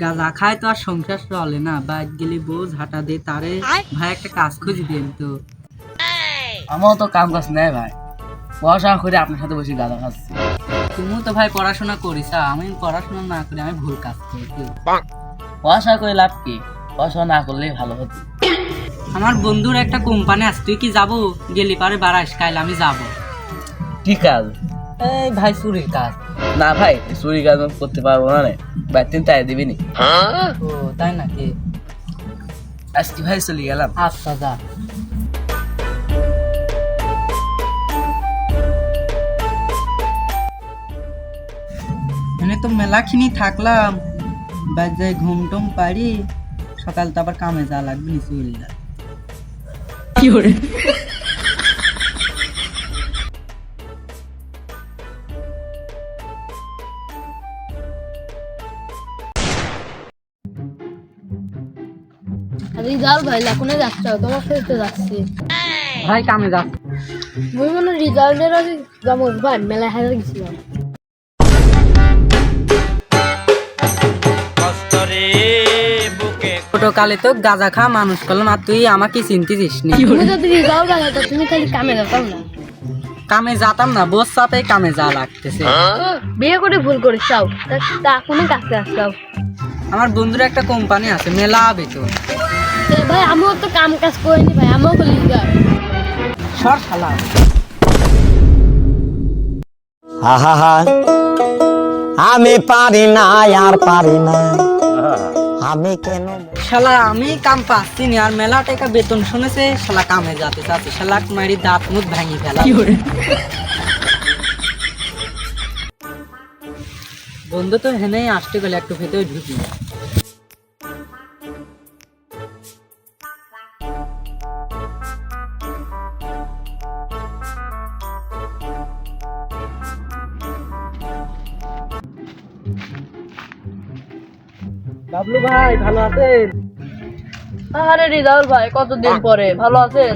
গাঁজা খায় তো আর সংসার চলে না বাইক গেলে বউ ঝাঁটা দে তারে ভাই একটা কাজ খুঁজি দেন তো। আমারও তো কাম কাজ নেই ভাই। পড়াশোনা করে আপনার সাথে বসে গাঁদা খাচ্ছি। তুমিও তো ভাই পড়াশোনা করিস আমি পড়াশোনা না করে আমি ভুল কাজ করছি পড়াশোনা করে লাভ কি? পড়াশোনা না করলেই ভালো হতো। আমার বন্ধুর একটা কোম্পানি আছে তুই কি যাব? গেলি পারে বাড়াইস কাইল আমি যাব। ঠিক কাজ এই ভাই চুরির কাজ। না ভাই চুরি কাজ করতে পারব না রে। ভাই তিন তাই দিবি নি? ও তাই নাকি? আজকে ভাই চলে গেলাম। আচ্ছা যা। মানে তো মেলাখিনি থাকলাম। বাজায় ঘুম টুম পারি সকাল তো আবার কামে যা লাগবে নিচু কি করে রিজাল্ট ভাই লাকুনে যাচ্ছ তোমার যাচ্ছি। ভাই কামে যা মুই মনে রিজাল্টের আগে যাব ভাই মেলায় হাজার গেছিলাম। ছোট কালে তো গাঁজা খা মানুষ করলাম আর তুই আমাকে চিনতেছিস নি তুমি খালি কামে যেতাম না। কামে যেতাম না বোস চাপে কামে যা লাগতেছে। বিয়ে করে ভুল করিস চাও তা এখনই কাছে আসছাও আমার বন্ধুর একটা কোম্পানি আছে মেলা বেতন। ভাই আমিও তো কাম কাজ করিনি ভাই আমিও বলি সর শালা আহা আমি পারি না আর পারি না। আমি কেন শালা আমি কাম পাচ্ছি না আর মেলা টাকা বেতন শুনেছে শালা কামে যাতে চাচ্ছে। শালা মারি দাঁত মুখ ভাঙি ফেলা। বন্ধু তো হেনে আসতে গেলে একটু ভেতরে ঢুকি। বাবলু ভাই ভালো আছেন? আরে ভাই কতদিন পরে? ভালো আছেন?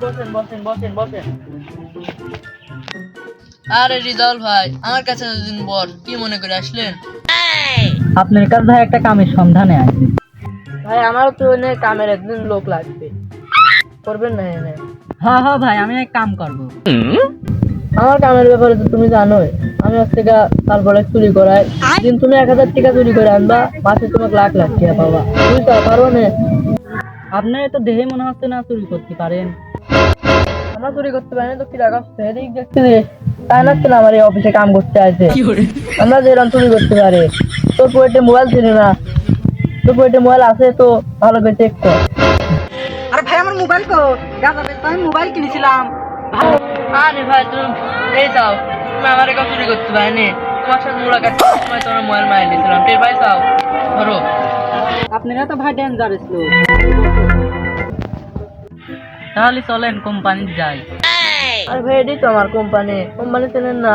বসেন বসেন বসেন বসেন। আরে ভাই আমার কাছে এতদিন পর কি মনে করে আসলেন? আপনার কাছে ভাই একটা কামের সন্ধানে আছে। ভাই আমারও তো এনে কামের একদিন লোক লাগবে। করবেন না এনে? হ্যাঁ হ্যাঁ ভাই আমি এক কাম করব। আমার কামের ব্যাপারে তো তুমি জানোই। আমি আজ থেকে তারপরে চুরি করাই। দিন তুমি এক হাজার টাকা চুরি করে আনবা মাসে তোমাকে লাখ লাখ টাকা পাবা। তুই তো পারো না? আপনার তো দেহে মনে হচ্ছে না চুরি করতে পারেন? আমরা চুরি করতে পারি না তো কি রাখা সেদিক দেখতে তাই না তো আমার এই অফিসে কাম করতে আছে আমরা যেরকম চুরি করতে পারি। তোর পয়েটে মোবাইল ছিল না। তোর পয়েটে মোবাইল আছে তো ভালো করে চেক কর। আরে ভাই আমার মোবাইল কো গাজা বেচতে আমি মোবাইল কিনেছিলাম। আরে ভাই তুমি এই যাও। তুমি আমার কাছে চুরি করতে পারিনি। তোমার সাথে মুলাকাত সময় তোমার মোবাইল মারি দিয়েছিলাম। টের পাই যাও ধরো। আপনারা তো ভাই ডেঞ্জারাস লোক। তাহলে চলেন কোম্পানি যাই। আরে ভাই এটাই তো আমার কোম্পানি। কোম্পানি চেনেন না।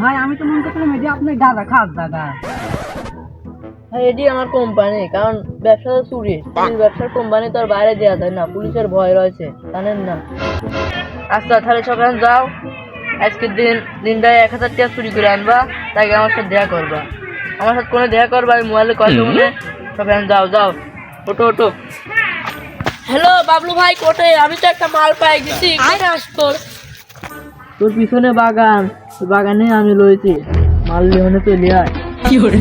ভাই আমি তো মনে করছিলাম এটি আপনার গাঁজা খাস দাদা। এটি আমার কোম্পানি কারণ ব্যবসা তো চুরি। চুরির ব্যবসার কোম্পানি তো আর বাইরে দেওয়া যায় না পুলিশের ভয় রয়েছে জানেন না? আচ্ছা তাহলে সকাল যাও। আজকের দিন দিনটায় এক হাজার টাকা চুরি করে আনবা তাকে আমার সাথে দেখা করবা। আমার সাথে কোনো দেখা করবা আমি মোবাইলে কথা বলে সকাল যাও যাও। ওটো ওটো হ্যালো বাবলু ভাই কোটে আমি তো একটা মাল পাই গেছি আসতো তোর? পিছনে বাগান বাগানে আমি রয়েছি। মাল লিওনে চলে আয়। কি করে?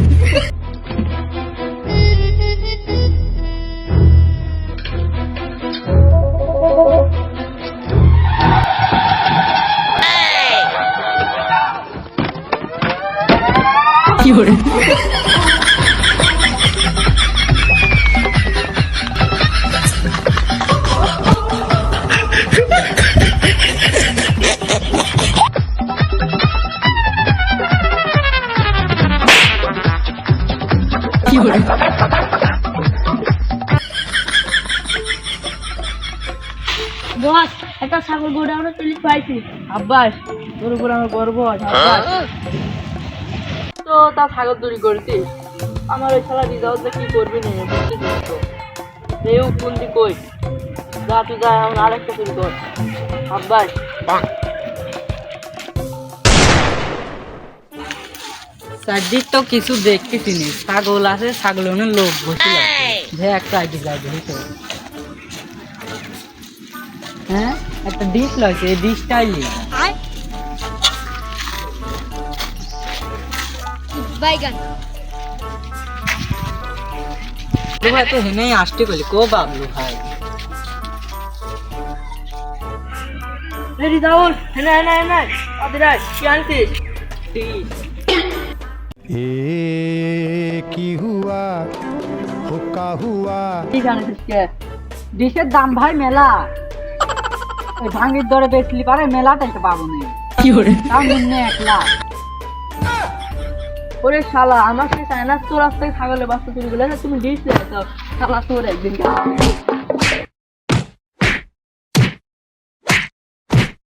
কি ছাগল গোডা আমরা তুলি পাইছি। আব্বাস তোর উপর আমার গর্ব আছে আব্বাস। তো তা ছাগল চুরি করছিস আমার ওই শালা রিজাল্ট কি করবি না বুঝতে এই কোন দিক কই? যা তুই যা এখন আরেকটা চুরি কর। আব্বাই। চারদিক তো কিছু দেখতেছি নি ছাগল আছে ছাগলের লোক বসে যে একটা আইডি যাই দেখি হ্যাঁ? একটা ডিশ লাগছে এই ডিশটাই বাইগান। ভাই তো হেনেই আসতে কইলি কো বাবলু ভাই রেডি দাউল হেনা হেনা হেনা। আদরাজ শান্তি এ কি হুয়া হুকা হুয়া? কি গান শিখছে ডিশের দাম ভাই মেলা। ভাঙির দরে বেচলি পারে মেলাটাই তো পাবো না। কি হরে তাও নিম্নে একলা ওরে শালা, আমার সেই চায়না তোর রাস্তায় ছাগলের বাস্তা তুমি বলে তুমি ডিস শালা, তোর একদিন